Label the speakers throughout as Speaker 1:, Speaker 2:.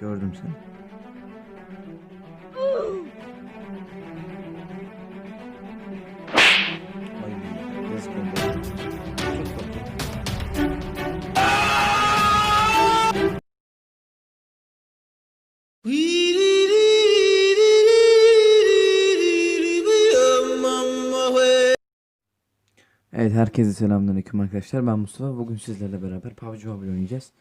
Speaker 1: Gördüm seni. Ay. Evet herkese selamünaleyküm arkadaşlar. Ben Mustafa. Bugün sizlerle beraber PUBG Mobile oynayacağız.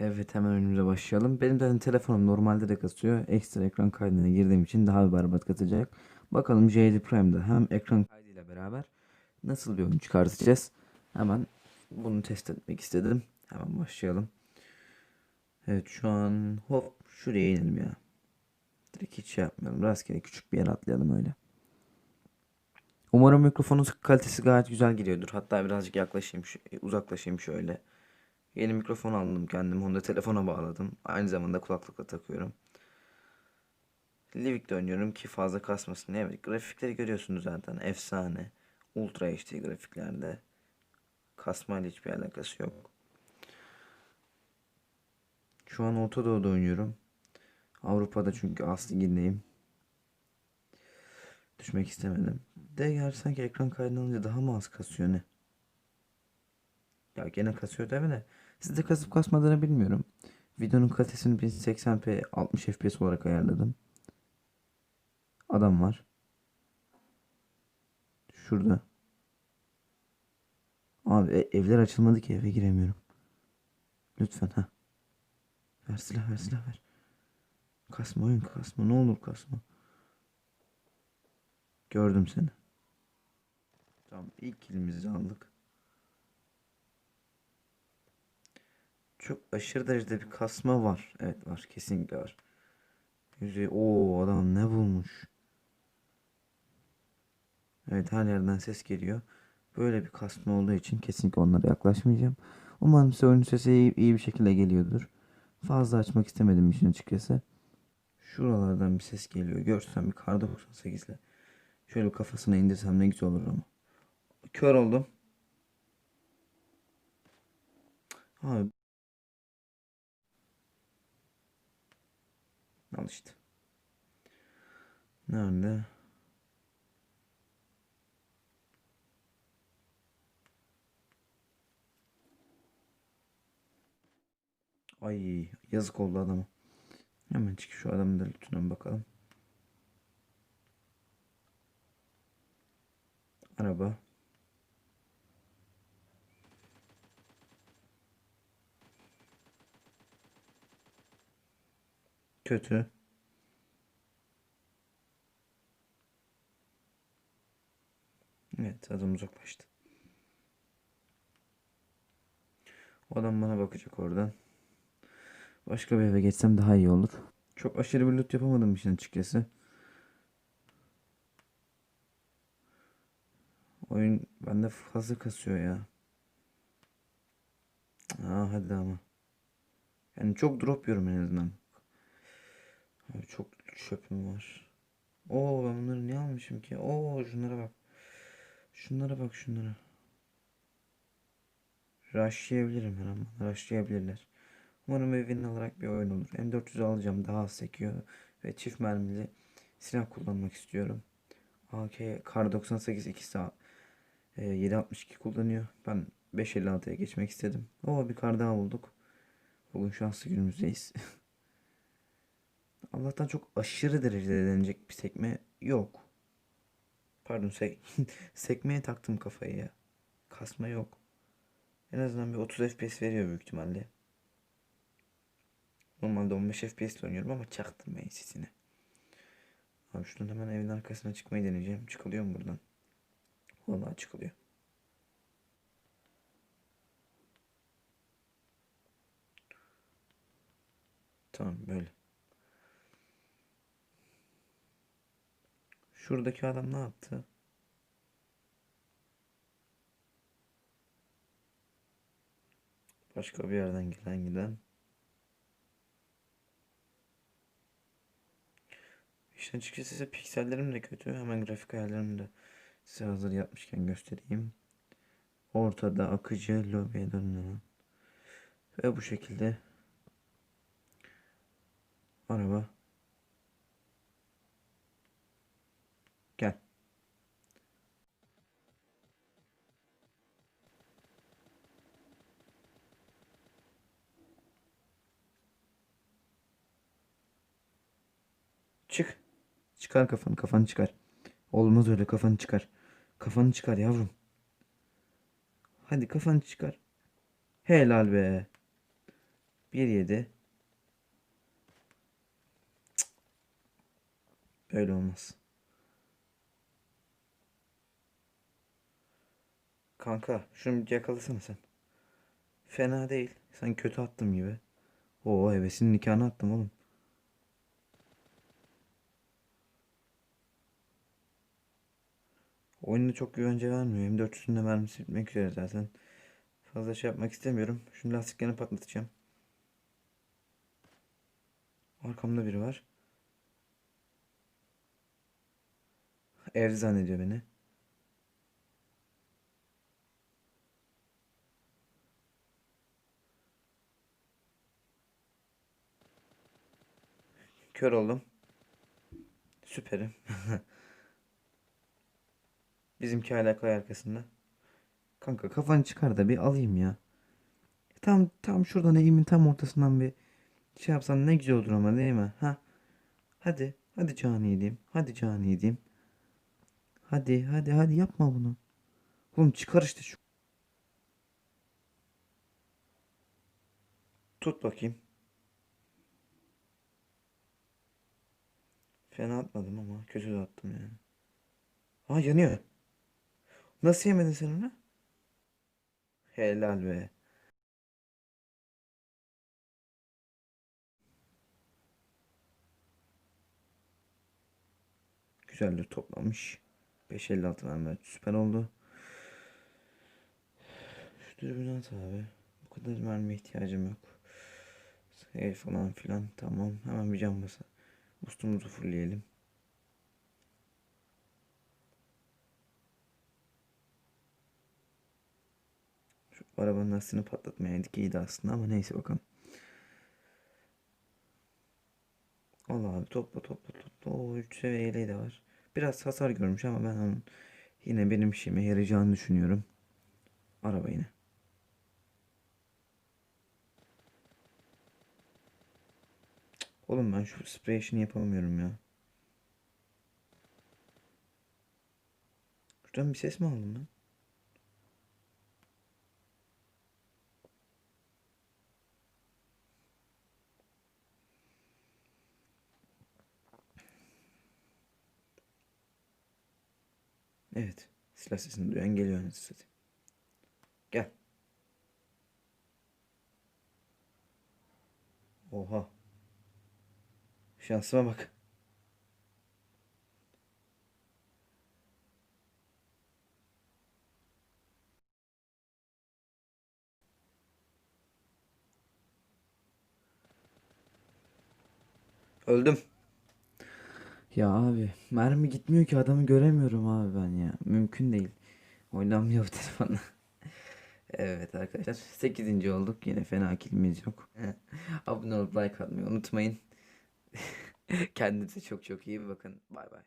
Speaker 1: Evet hemen önümüze başlayalım. Benim zaten telefonum normalde de kasıyor. Ekstra ekran kaydına girdiğim için daha bir berbat katacak. Bakalım JD Prime'da hem ekran kaydıyla beraber nasıl bir oyun çıkartacağız. Hemen bunu test etmek istedim. Hemen başlayalım. Evet şu an hop şuraya inelim ya. Direkt hiç şey yapmayalım. Rastgele küçük bir yer atlayalım öyle. Umarım mikrofonun kalitesi gayet güzel geliyordur. Hatta birazcık yaklaşayım, uzaklaşayım şöyle. Yeni mikrofon aldım kendim. Onu da telefona bağladım. Aynı zamanda kulaklıkla takıyorum. Livik'te oynuyorum ki fazla kasmasın. Evet, grafikleri görüyorsunuz zaten. Efsane. Ultra HD grafiklerde. Kasmayla hiçbir alakası yok. Şu an Orta Doğu'da oynuyorum. Avrupa'da çünkü aslı ligindeyim. Düşmek istemedim. De yer sanki ekran kaydını daha mı az kasıyor ne? Ya gene kasıyor tabi de. Sizde kasıp kasmadığını bilmiyorum. Videonun kalitesini 1080p 60 fps olarak ayarladım. Adam var. Şurada. Abi e- evler açılmadı ki eve giremiyorum. Lütfen ha. Ver silah ver silah ver. Kasma oyun kasma ne olur kasma. Gördüm seni. Tamam ilk kilimizi aldık. Çok aşırı derecede bir kasma var. Evet var kesinlikle var. Yüzey o adam ne bulmuş. Evet her yerden ses geliyor. Böyle bir kasma olduğu için kesinlikle onlara yaklaşmayacağım. Umarım size oyunun sesi iyi, iyi bir şekilde geliyordur. Fazla açmak istemedim işin açıkçası. Şuralardan bir ses geliyor. Görsem bir kar 98 ile. Şöyle kafasına indirsem ne güzel olur ama. Kör oldum. Abi. Al işte. Nerede? Ay yazık oldu adama. Hemen çık şu adamın da lütfen bakalım. Araba. Kötü. Evet adam uzaklaştı. O adam bana bakacak oradan. Başka bir eve geçsem daha iyi olur. Çok aşırı bir loot yapamadım işin açıkçası. Oyun bende fazla kasıyor ya. Aa hadi ama. Yani çok drop yiyorum en azından. Çok çöpüm var. Oo ben bunları niye almışım ki? Oo şunlara bak. Şunlara bak şunlara. Rushlayabilirim her an. Rushlayabilirler. Umarım evinin alarak bir oyun olur. M400 alacağım daha az sekiyor. Ve çift mermili silah kullanmak istiyorum. AK Kar 98 ikisi e, 762 kullanıyor. Ben 556'ya geçmek istedim. Oo bir kar daha bulduk. Bugün şanslı günümüzdeyiz. Allah'tan çok aşırı derecede denecek bir sekme yok. Pardon sek sekmeye taktım kafayı ya. Kasma yok. En azından bir 30 FPS veriyor büyük ihtimalle. Normalde 15 FPS oynuyorum ama çaktırmayın sesini. Abi şuradan hemen evin arkasına çıkmayı deneyeceğim. Çıkılıyor mu buradan? Vallahi çıkılıyor. Tamam böyle. Şuradaki adam ne yaptı? Başka bir yerden gelen giden. İşin açıkçası size piksellerim de kötü. Hemen grafik ayarlarımı da size hazır yapmışken göstereyim. Ortada akıcı lobiye dönülen. Ve bu şekilde Araba. Çık. Çıkar kafanı, kafanı çıkar. Olmaz öyle kafanı çıkar. Kafanı çıkar yavrum. Hadi kafanı çıkar. Helal be. 1-7. Cık. Öyle olmaz. Kanka şunu yakalasana sen. Fena değil. Sen kötü attım gibi. Oo hevesinin nikahını attım oğlum. Oyunda çok güvence vermiyor. M400'ün de mermisi bitmek üzere zaten. Fazla şey yapmak istemiyorum. Şimdi lastiklerini patlatacağım. Arkamda biri var. Evde zannediyor beni. Kör oldum. Süperim. Bizimki hala kay arkasında. Kanka kafanı çıkar da bir alayım ya. Tam tam şuradan eğimin tam ortasından bir şey yapsan ne güzel olur ama değil mi? Ha? Hadi. Hadi cani yediğim. Hadi cani yediğim. Hadi hadi hadi yapma bunu. Oğlum çıkar işte şu. Tut bakayım. Fena atmadım ama kötü de attım yani. Aa yanıyor. Nasıl yemedin sen onu? Helal be. Güzeldir toplamış. 556 mermi süper oldu. Şu dürbünü at abi. Bu kadar mermi ihtiyacım yok. El falan filan tamam. Hemen bir cam basa. Ustumuzu fullleyelim. Şu arabanın lastiğini patlatmayaydık iyiydi aslında ama neyse bakalım. Allah abi topla topla topla. O 3 seviye yeleği de var. Biraz hasar görmüş ama ben onun yine benim işime yarayacağını düşünüyorum. Araba yine. Oğlum ben şu sprey işini yapamıyorum ya. Şuradan bir ses mi aldım ben? Evet. Silah sesini duyan geliyor anasını. Gel. Oha. Şansıma bak. Öldüm. Ya abi mermi gitmiyor ki adamı göremiyorum abi ben ya. Mümkün değil. Oynanmıyor bu telefonla. Evet arkadaşlar 8. olduk. Yine fena kilimiz yok. Abone olup like atmayı unutmayın. Kendinize çok çok iyi bakın. Bay bay.